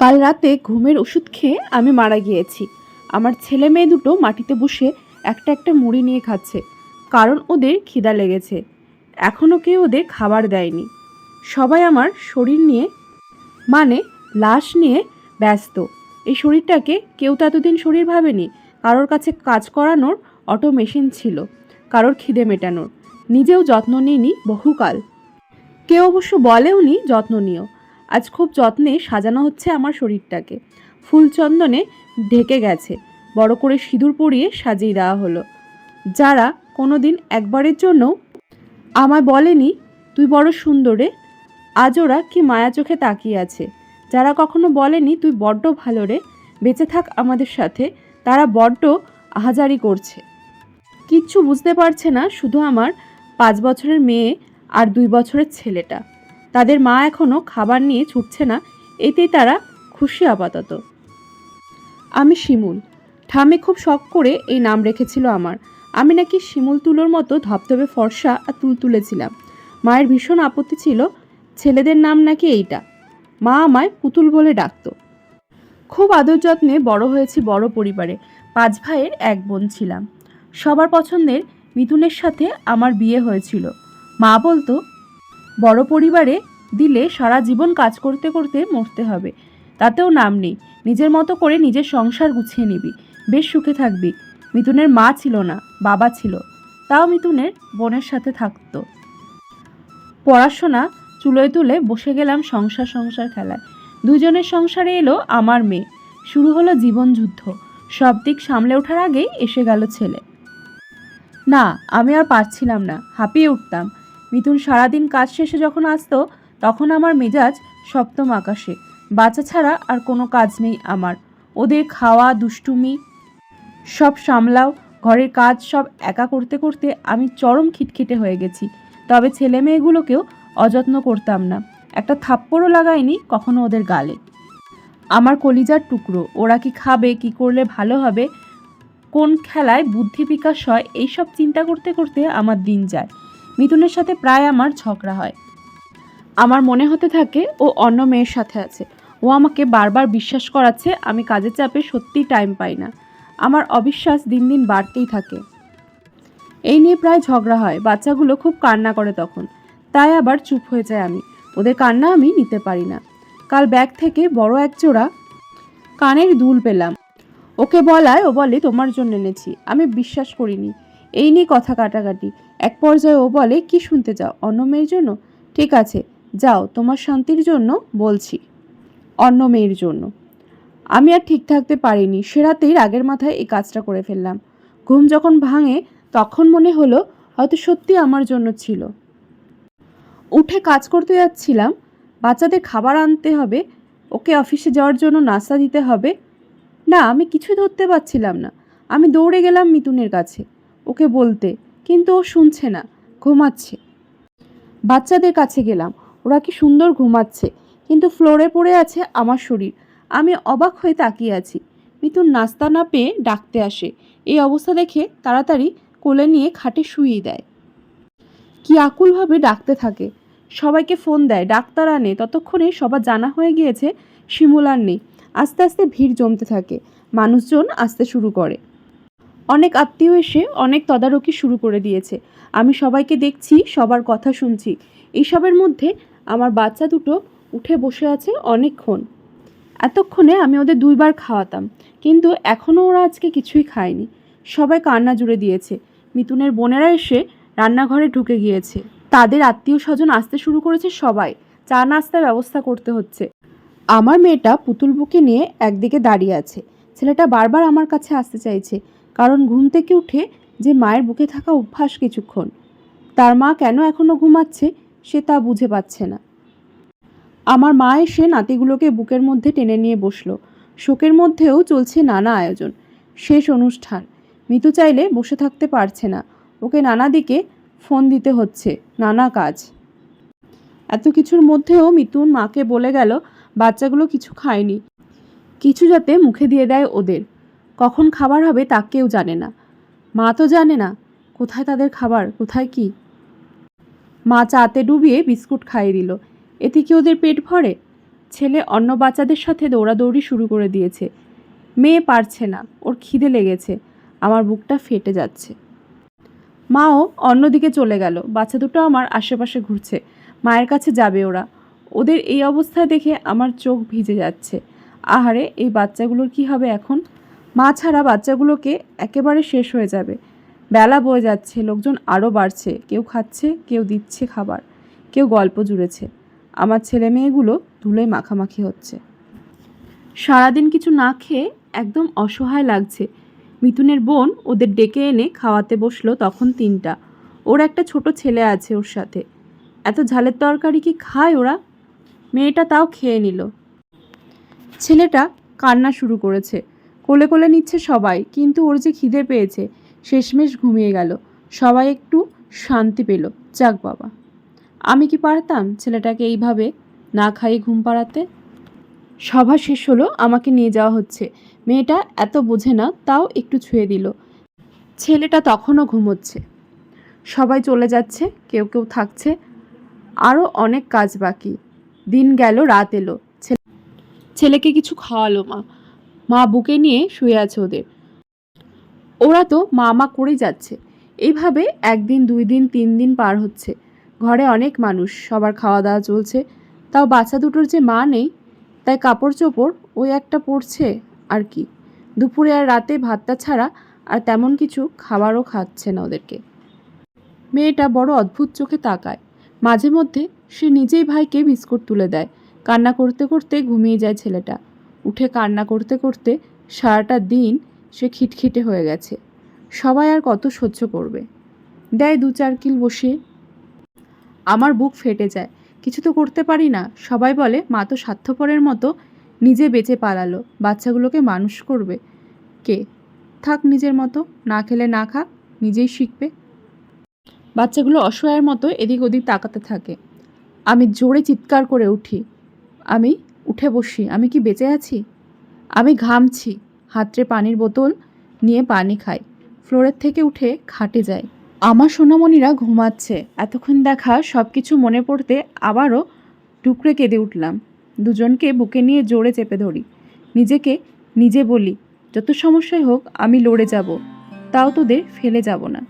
কাল রাতে ঘুমের ওষুধ খেয়ে আমি মারা গিয়েছি। আমার ছেলে মেয়ে দুটো মাটিতে বসে একটা একটা মুড়ি নিয়ে খাচ্ছে। কারণ ওদের খিদা লেগেছে। এখনও কেউ ওদের খাবার দেয়নি। সবাই আমার শরীর নিয়ে মানে লাশ নিয়ে ব্যস্ত। এই শরীরটাকে কেউ তো এতদিন শরীর ভাবেনি। কারোর কাছে কাজ করানোর অটো মেশিন ছিল। কারোর খিদে মেটানোর। নিজেও যত্ন নিইনি বহুকাল। কেউ অবশ্য বলেও নি যত্ন নিও। আজ খুব যত্নে সাজানো হচ্ছে আমার শরীরটাকে। ফুলচন্দনে ঢেকে গেছে। বড় করে সিঁদুর পরিয়ে সাজিয়ে দেওয়া হলো। যারা কোনো দিন একবারের জন্য আমায় বলেনি, তুই বড় সুন্দরে, আজ ওরা কি মায়া চোখে তাকিয়ে আছে? যারা কখনো বলেনি, তুই বড্ড ভালো রে, বেঁচে থাক আমাদের সাথে, তারা বড্ড আহাজারি করছে। কিচ্ছু বুঝতে পারছে না শুধু আমার পাঁচ বছরের মেয়ে আর দুই বছরের ছেলেটা। তাদের মা এখনও খাবার নিয়ে ছুটছে না, এতেই তারা খুশি আপাতত। আমি শিমুল। ঠামে খুব শখ করে এই নাম রেখেছিল আমার। আমি নাকি শিমুল তুলোর মতো ধপধপে ফর্সা আর তুল তুলেছিলাম। মায়ের ভীষণ আপত্তি ছিল, ছেলেদের নাম নাকি এইটা। মা আমায় পুতুল বলে ডাকতো। খুব আদর যত্নে বড় হয়েছি বড় পরিবারে, পাঁচ ভাইয়ের এক বোন ছিলাম। সবার পছন্দের মিথুনের সাথে আমার বিয়ে হয়েছিল। মা বলতো বড় পরিবারে দিলে সারা জীবন কাজ করতে করতে মরতে হবে। তাতেও নাম নেই। নিজের মতো করে নিজের সংসার গুছিয়ে নিবি। বেশ সুখে থাকবি। মিথুনের মা ছিল না, বাবা ছিল। তাও মিথুনের বোনের সাথে থাকতো। পড়াশোনা চুলোয় তুলে বসে গেলাম সংসার সংসার খেলায়। দুজনের সংসারে এলো আমার মেয়ে। শুরু হলো জীবন যুদ্ধ। সব দিক সামলে ওঠার আগেই এসে গেল ছেলে। না, আমি আর পারছিলাম না। হাঁপিয়ে উঠতাম। মিথুন সারাদিন কাজ শেষে যখন আসতো, তখন আমার মেজাজ সপ্তম আকাশে। বাচ্চা ছাড়া আর কোনো কাজ নেই আমার। ওদের খাওয়া, দুষ্টুমি, সব সামলাও, ঘরের কাজ সব একা করতে করতে আমি চরম খিটখিটে হয়ে গেছি। তবে ছেলে মেয়েগুলোকেও অযত্ন করতাম না। একটা থাপ্পড়ও লাগাইনি কখনো ওদের গালে। আমার কলিজার টুকরো, ওরা কি খাবে, কি করলে ভালো হবে, কোন খেলায় বুদ্ধি বিকাশ হয়, এইসব চিন্তা করতে করতে আমার দিন যায়। মিথুনের সাথে প্রায় আমার ঝগড়া হয়। আমার মনে হতে থাকে ও অন্য মেয়ের সাথে আছে। ও আমাকে বারবার বিশ্বাস করাচ্ছে আমি কাজের চাপে সত্যিই টাইম পাই না। আমার অবিশ্বাস দিন দিন বাড়তেই থাকে। এই নিয়ে প্রায় ঝগড়া হয়। বাচ্চাগুলো খুব কান্না করে তখন। তাই আবার চুপ হয়ে যায় আমি। ওদের কান্না আমি নিতে পারি না। কাল ব্যাগ থেকে বড় এক জোড়া কানের দুল পেলাম। ওকে বলায় ও বলে, তোমার জন্য এনেছি। আমি বিশ্বাস করিনি। এই নিয়ে কথা কাটাকাটি। এক পর্যায়ে ও বলে, কি শুনতে চাও? অন্য মেয়ের জন্য? ঠিক আছে, যাও, তোমার শান্তির জন্য বলছি, অন্য মেয়ের জন্য। আমি আর ঠিক থাকতে পারিনি, সে রাতেই রাগের মাথায় এই কাজটা করে ফেললাম। ঘুম যখন ভাঙে, তখন মনে হলো হয়তো সত্যি আমার জন্য ছিল। উঠে কাজ করতে যাচ্ছিলাম, বাচ্চাদের খাবার আনতে হবে, ওকে অফিসে যাওয়ার জন্য নাস্তা দিতে হবে। না, আমি কিছুই ধরতে পারছিলাম না। আমি দৌড়ে গেলাম মিতুনের কাছে। ওকে বলতে, কিন্তু ও শুনছে না, ঘুমাচ্ছে। বাচ্চাদের কাছে গেলাম, ওরা কি সুন্দর ঘুমাচ্ছে, কিন্তু ফ্লোরে পড়ে আছে আমার শরীর। আমি অবাক হয়ে তাকিয়ে আছি। মিতুন নাস্তা না পেয়ে ডাকতে আসে। এই অবস্থা দেখে তাড়াতাড়ি কোলে নিয়ে খাটে শুইয়ে দেয়। কি আকুলভাবে ডাকতে থাকে। সবাইকে ফোন দেয়, ডাক্তার আনে, ততক্ষণে সবার জানা হয়ে গিয়েছে শিমুলার নেই। আস্তে আস্তে ভিড় জমতে থাকে। মানুষজন আসতে শুরু করে। অনেক আত্মীয় এসে অনেক তদারকি শুরু করে দিয়েছে। আমি সবাইকে দেখছি, সবার কথা শুনছি। এইসবের মধ্যে আমার বাচ্চা দুটো উঠে বসে আছে অনেকক্ষণ। এতক্ষণে আমি ওদের দুইবার খাওয়াতাম, কিন্তু এখনও ওরা আজকে কিছুই খায়নি। সবাই কান্না জুড়ে দিয়েছে। মিতুনের বোনেরা এসে রান্নাঘরে ঢুকে গিয়েছে। তাদের আত্মীয় স্বজন আসতে শুরু করেছে সবাই। চা নাস্তার ব্যবস্থা করতে হচ্ছে। আমার মেয়েটা পুতুল বুকে নিয়ে একদিকে দাঁড়িয়ে আছে। ছেলেটা বারবার আমার কাছে আসতে চাইছে। কারণ ঘুম থেকে উঠে যে মায়ের বুকে থাকা অভ্যাস কিছুক্ষণ, তার মা কেন এখনও ঘুমাচ্ছে সে তা বুঝে পাচ্ছে না। আমার মা এসে নাতিগুলোকে বুকের মধ্যে টেনে নিয়ে বসল। শোকের মধ্যেও চলছে নানা আয়োজন, শেষ অনুষ্ঠান। মিতু চাইলে বসে থাকতে পারছে না। ওকে নানা দিকে ফোন দিতে হচ্ছে, নানা কাজ। এত কিছুর মধ্যেও মিতুন মাকে বলে গেল, বাচ্চাগুলো কিছু খায়নি। কিছু যাতে মুখে দিয়ে দেয় ওদের। কখন খাবার হবে তা কেউ জানে না। মা তো জানে না, কোথায় তাদের খাবার, কোথায় কি? মা চাতে ডুবিয়ে বিস্কুট খাইয়ে দিল। এতে কি ওদের পেট ভরে? ছেলে অন্য বাচ্চাদের সাথে দৌড়াদৌড়ি শুরু করে দিয়েছে। মেয়ে পারছে না, ওর খিদে লেগেছে, আমার বুকটা ফেটে যাচ্ছে। মাও অন্যদিকে চলে গেল, বাচ্চা দুটো আমার আশেপাশে ঘুরছে, মায়ের কাছে যাবে ওরা। ওদের এই অবস্থা দেখে আমার চোখ ভিজে যাচ্ছে। আহারে, এই বাচ্চাগুলোর কি হবে এখন? মা ছাড়া বাচ্চাগুলোকে একেবারে শেষ হয়ে যাবে। বেলা বয়ে যাচ্ছে, লোকজন আরও বাড়ছে। কেউ খাচ্ছে, কেউ দিচ্ছে খাবার। কেউ গল্প জুড়েছে। আমার ছেলে মেয়েগুলো ধুলোয় মাখামাখি হচ্ছে। সারাদিন কিছু না খেয়ে একদম অসহায় লাগছে। মিথুনের বোন ওদের ডেকে এনে খাওয়াতে বসল তখন তিনটা। ওর একটা ছোট ছেলে আছে ওর সাথে। এত ঝালের তরকারি কি খায় ওরা? মেয়েটা তাও খেয়ে নিল। ছেলেটা কান্না শুরু করেছে। কোলে কোলে নিচ্ছে সবাই, কিন্তু ওর যে খিদে পেয়েছে, শেষমেশ ঘুমিয়ে গেল। সবাই একটু শান্তি পেল। যাক বাবা। আমি কি পারতাম ছেলেটাকে এইভাবে না খাইয়ে ঘুম পাড়াতে? সভা শেষ হলো, আমাকে নিয়ে যাওয়া হচ্ছে। মেয়েটা এত বোঝে না, তাও একটু ছুঁয়ে দিল। ছেলেটা তখনও ঘুমোচ্ছে। সবাই চলে যাচ্ছে, কেউ কেউ থাকছে। আরও অনেক কাজ বাকি। দিন গেল, রাত এলো। ছেলেকে কিছু খাওয়ালো মা। মা বুকে নিয়ে শুয়ে আছে ওদের। ওরা তো মা মা করেই যাচ্ছে। এইভাবে একদিন দুই দিন তিন দিন পার হচ্ছে। ঘরে অনেক মানুষ, সবার খাওয়া দাওয়া চলছে। তাও বাচ্চা দুটোর যে মা নেই, তাই কাপড় চোপড় ওই একটা পড়ছে আর কি। দুপুরে আর রাতে ভাতটা ছাড়া আর তেমন কিছু খাবারও খাচ্ছে না ওদেরকে। মেয়েটা বড় অদ্ভুত চোখে তাকায়। মাঝে মধ্যে সে নিজেই ভাইকে বিস্কুট তুলে দেয়। কান্না করতে করতে ঘুমিয়ে যায় ছেলেটা। উঠে কান্না করতে করতে সারাটা দিন সে খিটখিটে হয়ে গেছে। সবাই আর কত সহ্য করবে? দেয় দু চার কিল বসিয়ে। আমার বুক ফেটে যায়। কিছু তো করতে পারি না। সবাই বলে, মা তো স্বার্থপরের মতো নিজে বেঁচে পালালো। বাচ্চাগুলোকে মানুষ করবে কে? থাক নিজের মতো। না খেলে না খাক নিজেই শিখবে। বাচ্চাগুলো অসহায়ের মতো এদিক ওদিক তাকাতে থাকে। আমি জোরে চিৎকার করে উঠি। আমি উঠে বসি, আমি কি বেঁচে আছি? আমি ঘামছি, হাতরে পানির বোতল নিয়ে পানি খাই, ফ্লোরের থেকে উঠে খাটে যাই। আমার সোনামণিরা ঘুমাচ্ছে, এতক্ষণ দেখা সব কিছু মনে পড়তে আবারও টুকরে কেঁদে উঠলাম। দুজনকে বুকে নিয়ে জোরে চেপে ধরি। নিজেকে নিজে বলি, যত সমস্যাই হোক আমি লড়ে যাব, তাও তোদের ফেলে যাব না।